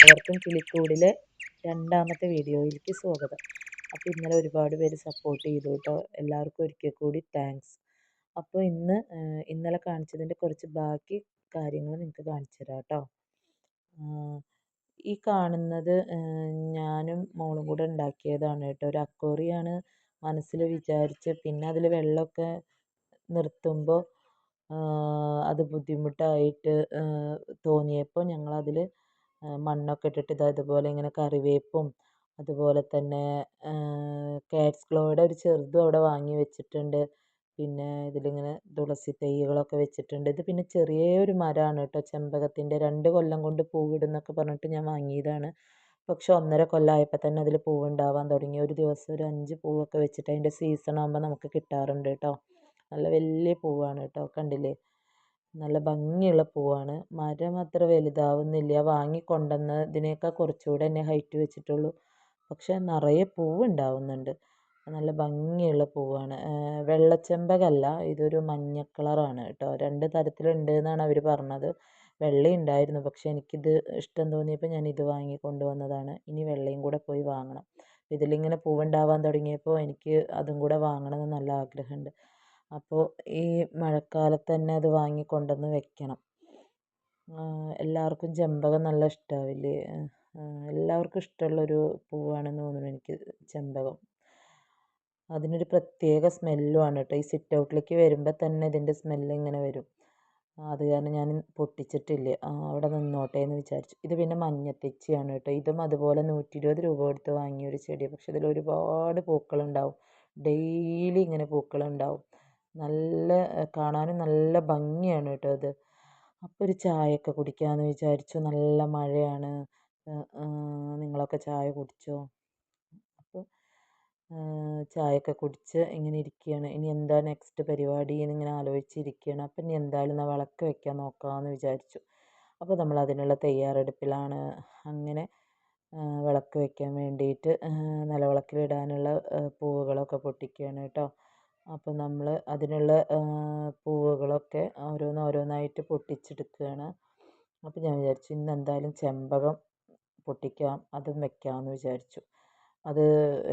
എല്ലാവർക്കും കിളിക്കൂടിലെ രണ്ടാമത്തെ വീഡിയോയിലേക്ക് സ്വാഗതം. അപ്പോൾ ഇന്നലെ ഒരുപാട് പേര് സപ്പോർട്ട് ചെയ്തു കേട്ടോ എല്ലാവർക്കും ഒരിക്കൽ കൂടി താങ്ക്സ് അപ്പോൾ ഇന്ന് ഇന്നലെ കാണിച്ചതിന്റെ കുറച്ച് ബാക്കി കാര്യങ്ങൾ നിങ്ങൾക്ക് കാണിച്ചു തരാം കേട്ടോ ഈ കാണുന്നത് ഞാനും മോളും കൂടെ ഉണ്ടാക്കിയതാണ് കേട്ടോ ഒരു അക്കോറിയാണ് മനസ്സിൽ വിചാരിച്ച് പിന്നെ അതിൽ വെള്ളമൊക്കെ നിർത്തുമ്പോൾ അത് ബുദ്ധിമുട്ടായിട്ട് തോന്നിയപ്പോൾ ഞങ്ങളതിൽ മണ്ണൊക്കെ ഇട്ടിട്ട് ഇതാ ഇതുപോലെ ഇങ്ങനെ കറിവേപ്പും അതുപോലെ തന്നെ കാറ്റ്സ് ക്ലോയുടെ ഒരു ചെറുതും അവിടെ വാങ്ങി വെച്ചിട്ടുണ്ട്. പിന്നെ ഇതിലിങ്ങനെ തുളസി തൈകളൊക്കെ വെച്ചിട്ടുണ്ട്. ഇത് പിന്നെ ചെറിയ ഒരു മരമാണ് കേട്ടോ. ചെമ്പകത്തിന്റെ രണ്ട് കൊല്ലം കൊണ്ട് പൂവിടുന്നൊക്കെ പറഞ്ഞിട്ട് ഞാൻ വാങ്ങിയതാണ്. പക്ഷെ ഒന്നര കൊല്ലമായപ്പോൾ തന്നെ അതിൽ പൂവുണ്ടാവാൻ തുടങ്ങി. ഒരു ദിവസം ഒരു അഞ്ച് പൂവൊക്കെ വെച്ചിട്ട് അതിന്റെ സീസൺ ആകുമ്പോൾ നമുക്ക് കിട്ടാറുണ്ട് കേട്ടോ. നല്ല വലിയ പൂവാണ് കേട്ടോ. കണ്ടില്ലേ? നല്ല ഭംഗിയുള്ള പൂവാണ്. മരം അത്ര വലുതാവുന്നില്ല. വാങ്ങി കൊണ്ടുവന്നതിനേക്കാൾ കുറച്ചുകൂടെ തന്നെ ഹൈറ്റ് വെച്ചിട്ടുള്ളൂ. പക്ഷെ നിറയെ പൂവുണ്ടാവുന്നുണ്ട്. നല്ല ഭംഗിയുള്ള പൂവാണ്. വെള്ളച്ചെമ്പകല്ല. ഇതൊരു മഞ്ഞ കളറാണ് കേട്ടോ. രണ്ട് തരത്തിലുണ്ട് എന്നാണ് അവർ പറഞ്ഞത്. വെള്ളയുണ്ടായിരുന്നു. പക്ഷേ എനിക്കിത് ഇഷ്ടം തോന്നിയപ്പോൾ ഞാൻ ഇത് വാങ്ങി കൊണ്ടുവന്നതാണ് ഇനി വെള്ളയും കൂടെ പോയി വാങ്ങണം. ഇതിലിങ്ങനെ പൂവുണ്ടാവാൻ തുടങ്ങിയപ്പോൾ എനിക്ക് അതും കൂടെ വാങ്ങണമെന്ന് നല്ല ആഗ്രഹമുണ്ട്. അപ്പോൾ ഈ മഴക്കാലത്ത് തന്നെ അത് വാങ്ങി കൊണ്ടുവന്ന് വെക്കണം. എല്ലാവർക്കും ചെമ്പകം നല്ല ഇഷ്ടമാവില്ലേ എല്ലാവർക്കും ഇഷ്ടമുള്ളൊരു പൂവാണെന്ന് തോന്നുന്നു എനിക്ക് ചെമ്പകം. അതിനൊരു പ്രത്യേക സ്മെല്ലുമാണ് കേട്ടോ. ഈ സിറ്റ് ഔട്ടിലേക്ക് വരുമ്പോൾ തന്നെ ഇതിന്റെ സ്മെല്ല് ഇങ്ങനെ വരും. അത് കാരണം ഞാൻ പൊട്ടിച്ചിട്ടില്ല? അവിടെ നിന്നോട്ടെ എന്ന് വിചാരിച്ചു. ഇത് പിന്നെ മഞ്ഞത്തെച്ചിയാണ് കേട്ടോ. ഇതും അതുപോലെ നൂറ്റി ഇരുപത് രൂപ കൊടുത്ത് വാങ്ങിയ ഒരു ചെടിയാണ് പക്ഷെ ഇതിൽ ഒരുപാട് പൂക്കളുണ്ടാവും. ഡെയിലി ഇങ്ങനെ പൂക്കളുണ്ടാവും. നല്ല കാണാനും നല്ല ഭംഗിയാണ് കേട്ടോ അത്. അപ്പോൾ ഒരു ചായയൊക്കെ കുടിക്കാമെന്ന് വിചാരിച്ചു. നല്ല മഴയാണ്. നിങ്ങളൊക്കെ ചായ കുടിച്ചോ? അപ്പോൾ ചായയൊക്കെ കുടിച്ച് ഇങ്ങനെ ഇരിക്കുകയാണ് ഇനി എന്താ നെക്സ്റ്റ് പരിപാടി എന്നിങ്ങനെ ആലോചിച്ചിരിക്കുകയാണ് അപ്പം ഇനി എന്തായാലും എന്നാൽ വിളക്ക് വെക്കാൻ നോക്കാമെന്ന് വിചാരിച്ചു. അപ്പോൾ നമ്മൾ അതിനുള്ള തയ്യാറെടുപ്പിലാണ് അങ്ങനെ വിളക്ക് വെക്കാൻ വേണ്ടിയിട്ട് നിലവിളക്കിലിടാനുള്ള പൂവുകളൊക്കെ പൊട്ടിക്കുകയാണ് കേട്ടോ. അപ്പോൾ നമ്മൾ അതിനുള്ള പൂവുകളൊക്കെ ഓരോന്ന് ഓരോന്നായിട്ട് പൊട്ടിച്ചെടുക്കുകയാണ്. അപ്പോൾ ഞാൻ വിചാരിച്ചു ഇന്ന് എന്തായാലും ചെമ്പകം പൊട്ടിക്കാം അതും വെക്കാമെന്ന് വിചാരിച്ചു. അത്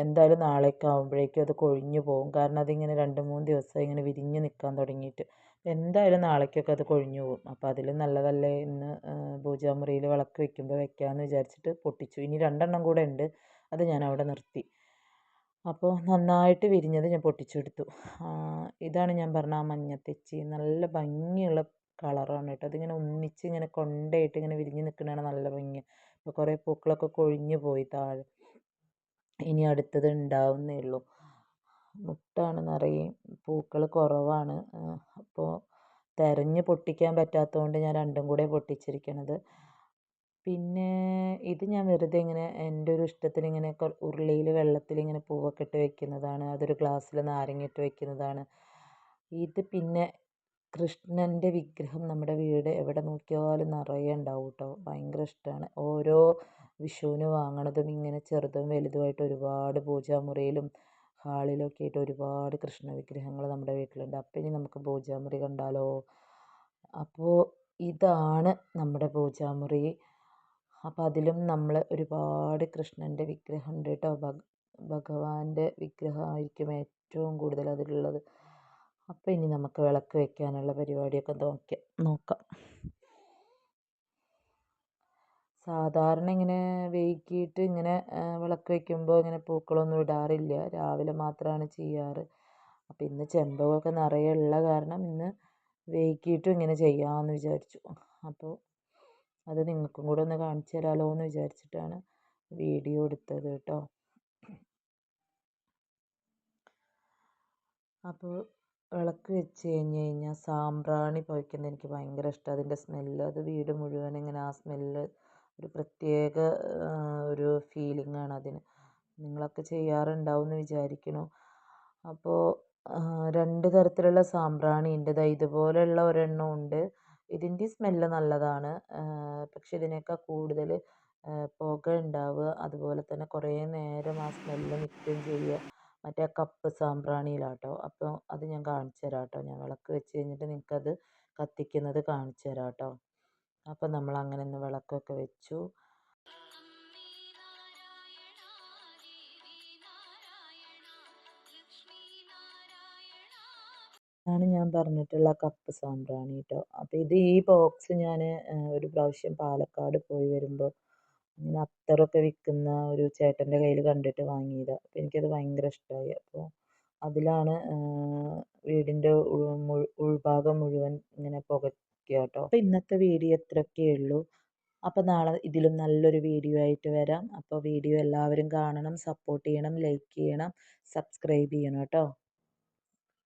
എന്തായാലും നാളേക്ക് ആകുമ്പോഴേക്കും അത് കൊഴിഞ്ഞു പോകും കാരണം അതിങ്ങനെ രണ്ട് മൂന്ന് ദിവസമായി ഇങ്ങനെ വിരിഞ്ഞ് നിൽക്കാൻ തുടങ്ങിയിട്ട് എന്തായാലും നാളേക്കൊക്കെ അത് കൊഴിഞ്ഞു പോകും അപ്പോൾ അതിലും നല്ലതല്ലേ ഇന്ന് പൂജാമുറിയിൽ വിളക്ക് വയ്ക്കുമ്പോൾ വയ്ക്കാമെന്ന് വിചാരിച്ചിട്ട് പൊട്ടിച്ചു. ഇനി രണ്ടെണ്ണം കൂടെ ഉണ്ട്. അത് ഞാൻ അവിടെ നിർത്തി. അപ്പോൾ നന്നായിട്ട് വിരിഞ്ഞത് ഞാൻ പൊട്ടിച്ചെടുത്തു. ഇതാണ് ഞാൻ പറഞ്ഞ ആ മഞ്ഞത്തെച്ചി നല്ല ഭംഗിയുള്ള കളറാണ് കേട്ടോ. അതിങ്ങനെ ഒന്നിച്ച് ഇങ്ങനെ കൊണ്ടയിട്ട് ഇങ്ങനെ വിരിഞ്ഞ് നിൽക്കുന്നതാണ് നല്ല ഭംഗി. കുറേ പൂക്കളൊക്കെ കൊഴിഞ്ഞു പോയി താഴെ. ഇനി അടുത്തത് ഉണ്ടാവുന്നേ ഉള്ളൂ. മുട്ടാണ് നിറയെ പൂക്കൾ കുറവാണ്. അപ്പോൾ തിരഞ്ഞ് പൊട്ടിക്കാൻ പറ്റാത്തതുകൊണ്ട് ഞാൻ രണ്ടും കൂടെ പൊട്ടിച്ചിരിക്കണത്. പിന്നെ ഇത് ഞാൻ വെറുതെ ഇങ്ങനെ എന്റെ ഒരു ഇഷ്ടത്തിന് ഇങ്ങനെ ഉരുളിയിൽ വെള്ളത്തിൽ ഇങ്ങനെ പൂവൊക്കെ ഇട്ട് വെക്കുന്നതാണ്. അതൊരു ഗ്ലാസ്സിൽ നാരങ്ങ ഇട്ട് വെക്കുന്നതാണ്. ഇത് പിന്നെ കൃഷ്ണന്റെ വിഗ്രഹം നമ്മുടെ വീട് എവിടെ നോക്കിയാലും നിറയെ ഉണ്ടാവും കേട്ടോ ഭയങ്കര ഇഷ്ടമാണ് ഓരോ വിഷുവിന് വാങ്ങണതും ഇങ്ങനെ ചെറുതും വലുതുമായിട്ട് ഒരുപാട് പൂജാമുറിയിലും ഹാളിലൊക്കെ ആയിട്ട് ഒരുപാട് കൃഷ്ണ വിഗ്രഹങ്ങൾ നമ്മുടെ വീട്ടിലുണ്ട്. അപ്പം ഇനി നമുക്ക് പൂജാമുറി കണ്ടാലോ? അപ്പോൾ ഇതാണ് നമ്മുടെ പൂജാമുറി. അപ്പോൾ അതിലും നമ്മൾ ഒരുപാട് കൃഷ്ണന്റെ വിഗ്രഹം ഉണ്ട് കേട്ടോ ഭഗവാന്റെ വിഗ്രഹമായിരിക്കും ഏറ്റവും കൂടുതൽ അതിലുള്ളത്. അപ്പം ഇനി നമുക്ക് വിളക്ക് വെക്കാനുള്ള പരിപാടിയൊക്കെ നോക്കാം നോക്കാം. സാധാരണ ഇങ്ങനെ വൈകിട്ട് ഇങ്ങനെ വിളക്ക് വെക്കുമ്പോൾ ഇങ്ങനെ പൂക്കളൊന്നും ഇടാറില്ല. രാവിലെ മാത്രമാണ് ചെയ്യാറ്. അപ്പം ഇന്ന് ചെമ്പകമൊക്കെ നിറയെ ഉള്ള കാരണം ഇന്ന് വൈകിട്ടും ഇങ്ങനെ ചെയ്യാമെന്ന് വിചാരിച്ചു. അപ്പോൾ അത് നിങ്ങൾക്കും കൂടെ ഒന്ന് കാണിച്ചു തരാമല്ലോ എന്ന് വിചാരിച്ചിട്ടാണ് വീഡിയോ എടുത്തത് കേട്ടോ അപ്പോൾ വിളക്ക് വെച്ച് കഴിഞ്ഞ് കഴിഞ്ഞാൽ സാമ്പ്രാണി പുകയ്ക്കുന്നത് എനിക്ക് ഭയങ്കര ഇഷ്ടമാണ് അതിന്റെ സ്മെല്ല് അത് വീട് മുഴുവൻ ഇങ്ങനെ ആ സ്മെല്ല് ഒരു പ്രത്യേക ഒരു ഫീലിംഗ് ആണ് അതിന്. നിങ്ങളൊക്കെ ചെയ്യാറുണ്ടാവും എന്ന് വിചാരിക്കുന്നു അപ്പോൾ രണ്ട് തരത്തിലുള്ള സാമ്പ്രാണി ഉണ്ട് ഇതുപോലെയുള്ള ഒരെണ്ണം ഉണ്ട്. ഇതിന്റെ സ്മെല്ല് നല്ലതാണ്. പക്ഷെ ഇതിനേക്കാൾ കൂടുതൽ പുക ഉണ്ടാവുക അതുപോലെ തന്നെ കുറേ നേരം ആ സ്മെല്ല് നിൽക്കുകയും ചെയ്യുക. മറ്റേ കപ്പ് സാമ്പ്രാണിയിലാണ് കേട്ടോ അപ്പോൾ അത് ഞാൻ കാണിച്ചു തരാം കേട്ടോ ഞാൻ വിളക്ക് വെച്ച് കഴിഞ്ഞിട്ട് നിങ്ങൾക്കത് കത്തിക്കുന്നത് കാണിച്ചു തരാം കേട്ടോ അപ്പോൾ നമ്മൾ അങ്ങനെ ഒന്ന് വിളക്കൊക്കെ വെച്ചു. ആണ് ഞാൻ പറഞ്ഞിട്ടുള്ള കപ്പ് സാമ്പ്രാണി കേട്ടോ അപ്പോൾ ഇത് ഈ ബോക്സ് ഞാൻ ഒരു പ്രാവശ്യം പാലക്കാട് പോയി വരുമ്പോൾ ഇങ്ങനെ അത്തറൊക്കെ വിൽക്കുന്ന ഒരു ചേട്ടന്റെ കയ്യിൽ കണ്ടിട്ട് വാങ്ങിയതാണ് അപ്പോൾ എനിക്കത് ഭയങ്കര ഇഷ്ടമായി അപ്പോൾ അതിലാണ് വീടിന്റെ ഉൾഭാഗം മുഴുവൻ ഇങ്ങനെ പുകയ്ക്കുക കേട്ടോ അപ്പോൾ ഇന്നത്തെ വീഡിയോ ഇത്രയൊക്കെ ഉള്ളൂ. അപ്പോൾ നാളെ ഇതിലും നല്ലൊരു വീഡിയോ ആയിട്ട് വരാം. അപ്പോൾ വീഡിയോ എല്ലാവരും കാണണം സപ്പോർട്ട് ചെയ്യണം ലൈക്ക് ചെയ്യണം സബ്സ്ക്രൈബ് ചെയ്യണം കേട്ടോ